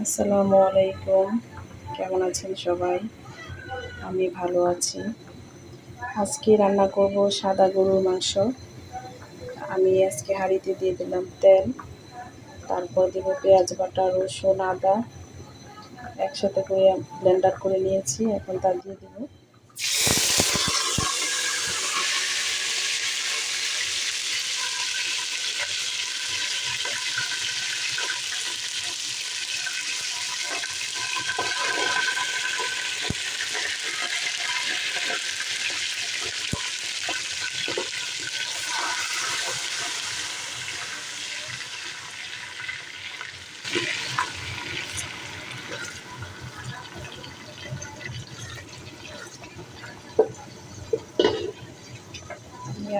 আসসালামু আলাইকুম। কেমন আছেন সবাই? আমি ভালো আছি। আজকে রান্না করব সাদা গরুর মাংস। আমি আজকে হাঁড়িতে দিয়ে দিলাম তেল। তারপর দেব পেঁয়াজ, বাটা, রসুন, আদা। একসাথে করে ব্লেন্ডার করে নিয়েছি। এখন তা দিয়ে দেবো।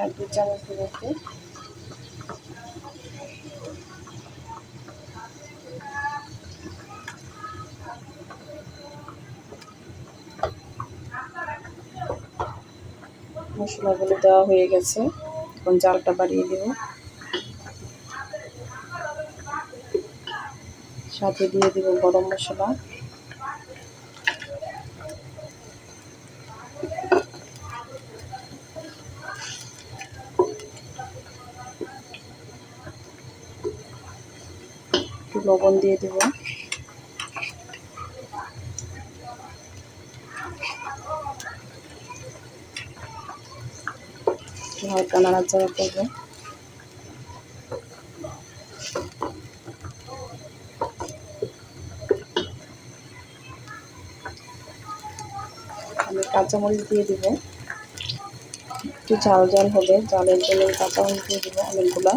আর দু চামচ দেবো মশলাগুলো দেওয়া হয়ে গেছে। এখন জালটা বাড়িয়ে দেব। সাথে দিয়ে দেব গরম মশলা। লবণ দিয়ে দেব। হালকা নাড়াচাড়া করব। কাঁচামরিচ দিয়ে দিব। একটু ঝাল ঝাল হবে জালের জন্য কাঁচামরিচ দিয়ে দিব অনেকগুলা।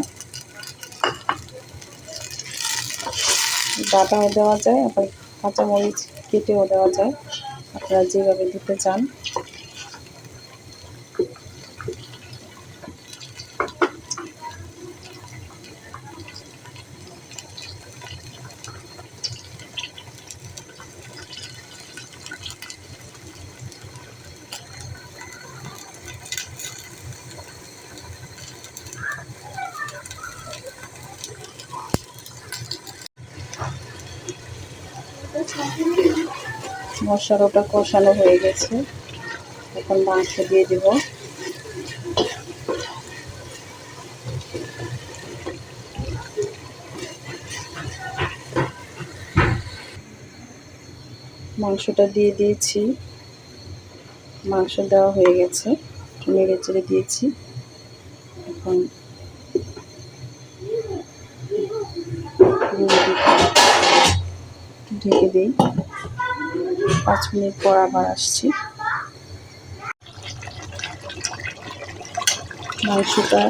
বাটাও দেওয়া যায় আবার কাঁচামরিচ কেটেও দেওয়া যায়। আপনারা যেভাবে দিতে চান। মশলাটা কষানো হয়ে গেছে। এখন মাংস দিয়ে দিব। মাংসটা দিয়ে দিয়েছি। মাংস দেওয়া হয়ে গেছে। নেড়ে চেড়ে দিয়েছি। এখন ঢেকে দিই। পাঁচ মিনিট পর আবার আসছি। মাংসটা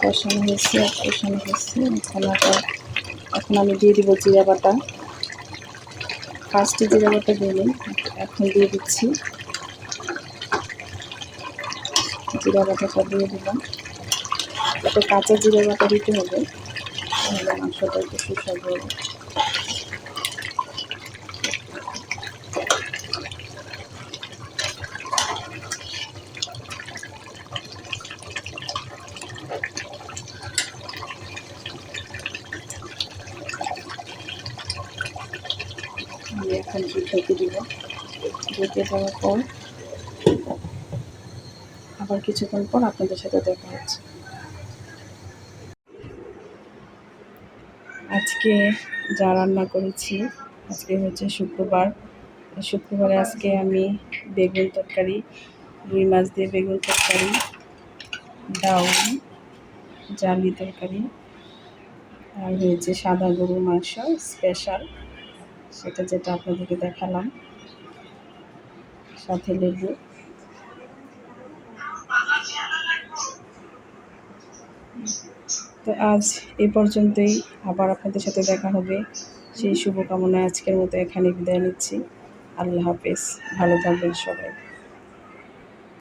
কষানো হয়েছে, আর কষানো হয়েছে। মশলাটা এখন আমি দিয়ে দিব জিরা বাটা। ফার্স্টে জিরা বাটা দিই, এখন দিয়ে দিচ্ছি। জিরা বাটাটা দিয়ে দিলাম। একটু কাঁচা জিরা বাটা দিতে হবে মাংসটা একটু সুস্বাদু হবে। এখন ঢেকে দিব। ঢেকে দেওয়ার পর আবার কিছুক্ষণ পর আপনাদের সাথে দেখা হচ্ছে। আজকে যা রান্না করেছি, আজকে হচ্ছে শুক্রবার। শুক্রবারে আজকে আমি বেগুন তরকারি, রুই মাছ দিয়ে বেগুন তরকারি ডাউল জালি তরকারি, আর হয়েছে সাদা গরুর মাংস স্পেশাল সেটা যেটা আপনাদেরকে দেখালাম। সাথে লেবু। তো আজ এ পর্যন্তই। আবার আপনাদের সাথে দেখা হবে। সেই শুভকামনায় আজকের মতো এখানে বিদায় নিচ্ছি। আল্লাহ হাফেজ। ভালো থাকবেন সবাই।